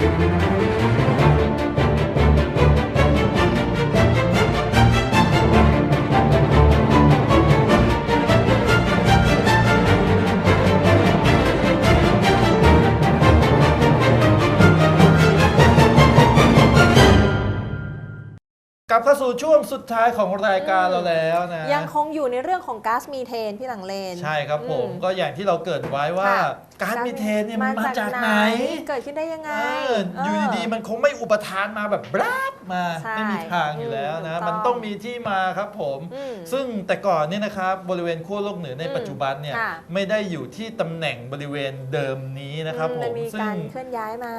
กลั บเข้าสู่ช่วงสุดท้ายของรายการเราแล้วนะยังคงอยู่ในเรื่องของก๊าซมีเทนพี่หลังเลน ใช่ครับผมอืมก็อย่างที่เราเกริดไว้ว่าค่ะก๊าซมีเทนเนี่ยมันมาจากไหน เกิดขึ้นได้ยังไงเอออยู่ดีๆมันคงไม่อุปทานมาแบบบราบมาใช่ไม่มีทางอยู่แล้วนะอืมถูกต้องมันต้องมีที่มาครับผมอืมซึ่งแต่ก่อนเนี่ยนะครับบริเวณขั้วโลกเหนือในอืมปัจจุบันเนี่ยค่ะไม่ได้อยู่ที่ตำแหน่งบริเวณเดิมนี้นะครับอืผมนมีซึ่กางรเคลื่อนย้ายมา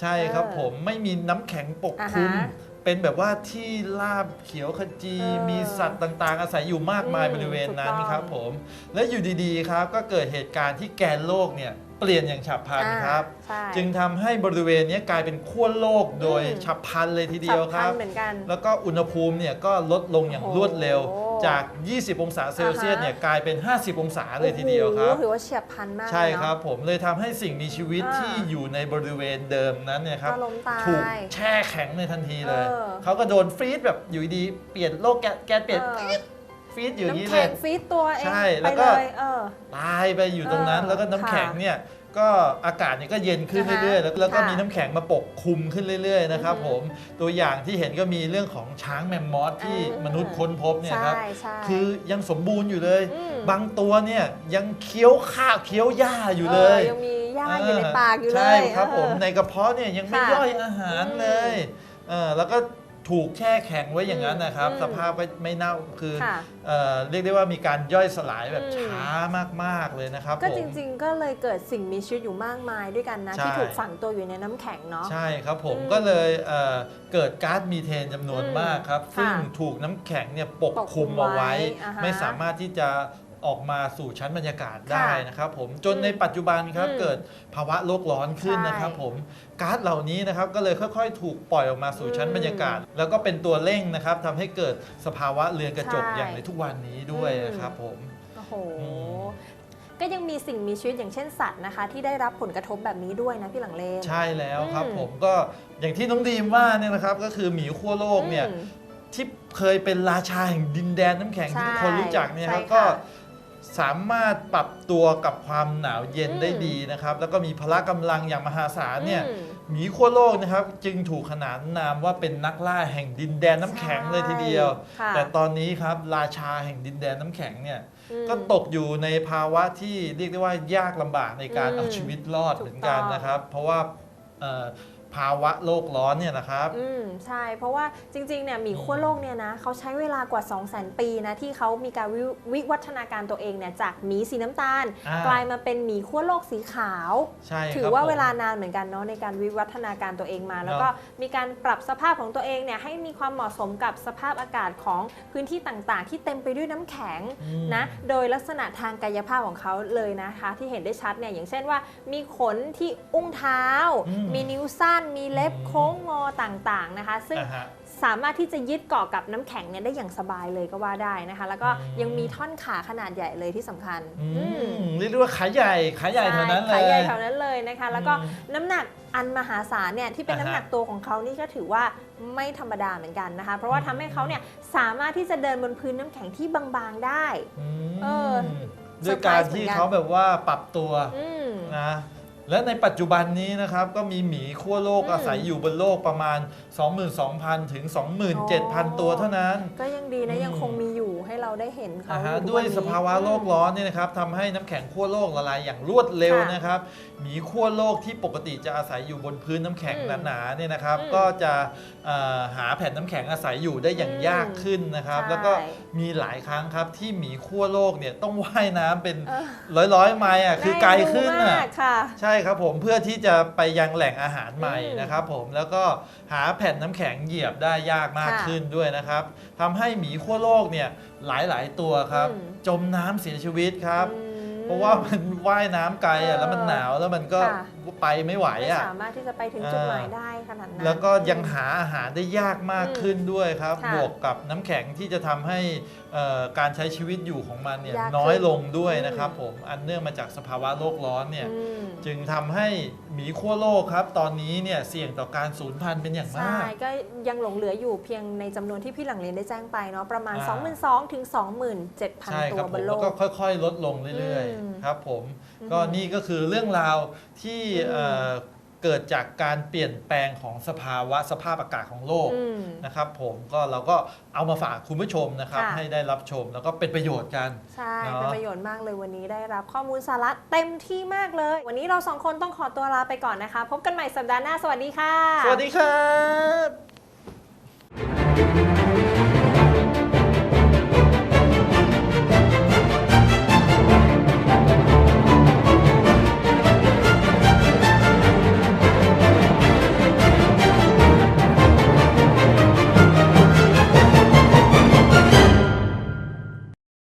ใช่ครับเออผมไม่มีน้ำแข็งปกอ่าคลุมฮะ เป็นแบบว่าที่ราบเขียวขจี เออมีสัตว์ต่างๆ อาศัยอยู่มากมายอืมบริเวณนั้นถูกต้องครับผม และอยู่ดีๆครับก็เกิดเหตุการณ์ที่แกนโลกเนี่ยเปลี่ยนอย่างฉับพลันอ่าครับใช่จึงทำให้บริเวณนี้กลายเป็นขั้วโลกโดยอืม ฉับพลันเลยทีเดียวคสัรับพันธ์เหมือนกัน แล้วก็อุณหภูมิเนี่ยก็ลดลงอย่างโอ้โหรวดเร็ว จาก 20 องศาเซลเซียสอ่าฮะเนี่ยกลายเป็น 50 องศาเลยทีเดียวครับ โอ้โหถือว่าเฉียบพลันมากใช่เนอะครับ ผมเลยทำให้สิ่งมีชีวิตอ่าที่อยู่ในบริเวณเดิมนั้นเนี่ยครับก็ล้มตายถูกแช่แข็งในทันทีเลย เออ เขาก็โดนฟรีดแบบอยู่ดีๆเปลี่ยนโลกแกนแกนเปลี่ยนเออฟรีดฟรีดอยู่อย่างนี้น้ำเลแข็ย งฟีดตัวเองใช่แล้ไปวก็เลยเออ ตายไปอยู่ตรงนั้น เออแล้วก็น้ำแข็งค่ะเนี่ย ก็อากาศเนี่ยก็เย็นขึ้นอ่าฮะเรื่อยๆ แล้วแล้วก็ค่ะมีน้ำแข็งมาปกคลุมขึ้นเรื่อยๆนะครับอือผฮึมตัวอย่างที่เห็นก็มีเรื่องของช้างแมมมอสที่อ่ามนุษย์ค้นพบเนี่ยครับใช่ใช่คือยังสมบูรณ์อยู่เลย อืมบางตัวเนี่ยยังเคี้ยวข้าวเคี้ยวหญ้าอยู่เลย ออยังมีหญ้าอยู่ในปากอยู่เลยใช่ครับผมเออ ในกระเพาะเนี่ยยังไม่ค่ะย่อยอาหารเลยเออแล้วก็ ถูกแช่แข็งไว้อย่างนั้นนะครับ อืมสภาพก็ไม่เน่าคือค่ะเอ่อเรียกได้ว่ามีการย่อยสลายแบบอืม ช้ามากๆเลยนะครับก็ผม จริงๆ ก็เลยเกิดสิ่งมีชีวิตอยู่มากมายด้วยกันนะ ใช่ ที่ถูกฝังตัวอยู่ในน้ำแข็งเนาะ ใช่ครับผมอืมก็เลยเอ่อเกิดก๊าซมีเทนจำนวนอืมมากครับ ค่ะซึ่งถูกน้ำแข็งเนี่ยปกปกคคลุลุมมเอาไว้ไว้อ่าฮะไม่สามารถที่จะ ออกมาสู่ชั้นบรรยากาศได้ค่ะนะครับผมจนอืมในปัจจุบันครับอืมเกิดภาวะโลกร้อนขึ้นใช่นะครับผมก๊าซเหล่านี้นะครับก็เลยค่อย ๆ ถูกปล่อยออกมาสู่ชั้นอืมบรรยากาศ แล้วก็เป็นตัวเร่งนะครับทำให้เกิดสภาวะเรือนกระจกใช่อย่างในทุกวันนี้ด้วยอืมนะครับผมโอ้โหอืมก็ยังมีสิ่งมีชีวิตอย่างเช่นสัตว์นะคะ ที่ได้รับผลกระทบแบบนี้ด้วยนะพี่หลังเลนใช่แล้วครับอืมผมก็อย่างที่น้องดีมว่าเนี่ยนะครับก็คือหมีขั้วโลกเนี่ยอืมที่เคยเป็นราชาแห่งดินแดนน้ำแข็งใช่ที่ทุกคนรู้จักเนี่ยครับใช่ค่ะก็ สามารถปรับตัวกับความหนาวเย็นอืมได้ดีนะครับ แล้วก็มีพละกำลังอย่างมหาศาลเนี่ยอืมหมีขั้วโลกนะครับ จึงถูกขนานนามว่าเป็นนักล่าแห่งดินแดนน้ำแข็งเลยทีเดียวค่ะแต่ตอนนี้ครับราชาแห่งดินแดนน้ำแข็งเนี่ยอืมก็ตกอยู่ในภาวะที่เรียกได้ว่ายากลำบากในการอืมเอาชีวิตรอดถูกเหมือนกันต้องนะครับ เพราะว่าเอ่อ ภาวะโลกร้อนเนี่ยนะครับ อืมใช่ เพราะว่าจริงๆเนี่ยหมีขั้วโลกเนี่ยนะเขาใช้เวลากว่า 2 0 0 0 0 0 ปีนะที่เขามีการวิวิวัฒนาการตัวเองเนี่ยจากหมีสีน้ำตาล อ่ากลายมาเป็นหมีขั้วโลกสีขาว ใช่ครับถือว่าผมเวลานานเหมือนกันเนาะในการวิวัฒนาการตัวเองมา แล้วก็มีการปรับสภาพของตัวเองเนี่ยให้มีความเหมาะสมกับสภาพอากาศของพื้นที่ต่างๆ ที่เต็มไปด้วยน้ำแข็งอืม นะโดยลักษณะทางกายภาพของเขาเลยนะคะ ที่เห็นได้ชัดเนี่ยอย่างเช่นว่า มีขนที่อุ้งเท้า อืม มีนิ้วสั้นมีเล็บอืมโค้งงอต่างๆนะคะ ซึ่งอ่าฮะ สามารถที่จะยึดเกาะกับน้ำแข็งเนี่ยได้อย่างสบายเลยก็ว่าได้นะคะ แล้วก็อืมยังมีท่อนขาขนาดใหญ่เลยที่สำคัญอือืมมเรียกได้ว่าขาใหญ่ขาใหญ่เท่านั้นเลยขายใหญ่แถวนั้นเลยนะคะ แล้วก็อืมน้ำหนักอันมหาศาลเนี่ยที่เป็นอ่าฮะ น้ำหนักตัวของเขานี่ก็ถือว่าไม่ธรรมดาเหมือนกันนะคะ เพราะว่าทำให้เขาเนี่ยสามารถที่จะเดินบนพื้นน้ำแข็งที่บางๆได้ อืมเออด้วยการที่เซอร์ไพรส์เหมือนกันเขาแบบว่าปรับตัวอืม นะ และในปัจจุบันนี้นะครับก็มีหมีขั้วโลกอืม อาศัยอยู่บนโลกประมาณ 22,000 ถึง 27,000 ตัวเท่านั้น ก็ยังดีนะอืมยังคงมีอยู่ให้เราได้เห็นเขาอ่าฮะอทุกด้วยนนี้ สภาวะโลกร้อนเนี่ยนะครับทำให้น้ำแข็งขั้วโลกละลายอย่างรวดเร็วค่ะนะครับหมีขั้วโลกที่ปกติจะอาศัยอยู่บนพื้นน้ำแข็งอืมหนาๆเนี่ยนะครับ อืมก็จะเอ่อหาแผ่นน้ำแข็งอาศัยอยู่ได้อย่างอืมยากขึ้นนะครับ ใช่แล้วก็มีหลายครั้งครับที่หมีขั้วโลกเนี่ยต้องว่ายน้ำเป็นเออร้อยร้อยๆไมล์อะคือไกลขึ้นน่าอะดูมากค่ะ ใช่ครับผมเพื่อที่จะไปยังแหล่งอาหารใหม่อืมนะครับผมแล้วก็หาแผ่นน้ำแข็งเหยียบได้ยากมากค่ะขึ้นด้วยนะครับทำให้หมีขั้วโลกเนี่ยหลายๆตัวครับ อืม จมน้ำเสียชีวิตครับ อืม เพราะว่ามันว่ายน้ำไกลเออะอแล้วมันหนาวแล้วมันก็ค่ะ ไปไม่ไหวไม่อะ สามารถที่จะไปถึงจุดหมายได้ขนาดนั้น แล้วก็ยังหาอาหารได้ยากมากอืมขึ้นด้วยครับ ค่ะบวกกับน้ำแข็งที่จะทำให้เอ่อการใช้ชีวิตอยู่ของมันเนี่ยยากขึ้นน้อยลงด้วยอืมนะครับผมอันเนื่องมาจากสภาวะโลกร้อนเนี่ย อืมจึงทำให้หมีขั้วโลกครับ ตอนนี้เนี่ยเสี่ยงต่อการสูญพันธุ์เป็นอย่างใช่มาก ก็ยังหลงเหลืออยู่เพียงในจำนวนที่พี่หลังเรียนได้แจ้งไปเนาะประมาณ อ่า 22,000ถึงใช่27,000 ตัครัวบผบนมโลแล้วก ก็ค่อยๆ ลดลงเรื่อยอืมๆ ครับผมอืมก็นี่ก็คือเรื่องราวที่อืมเอ่อเกิดจากการเปลี่ยนแปลงของสภาวะสภาพอากาศของโลกอืม นะครับผมก็เราก็เอามาฝากคุณผู้ชมนะครับ ค่ะ ให้ได้รับชมแล้วก็เป็นประโยชน์กัน ใช่ เนาะเป็นประโยชน์มากเลยวันนี้ได้รับข้อมูลสาระเต็มที่มากเลย วันนี้เราสองคนต้องขอตัวลาไปก่อนนะคะ พบกันใหม่สัปดาห์หน้า สวัสดีค่ะ สวัสดีครับ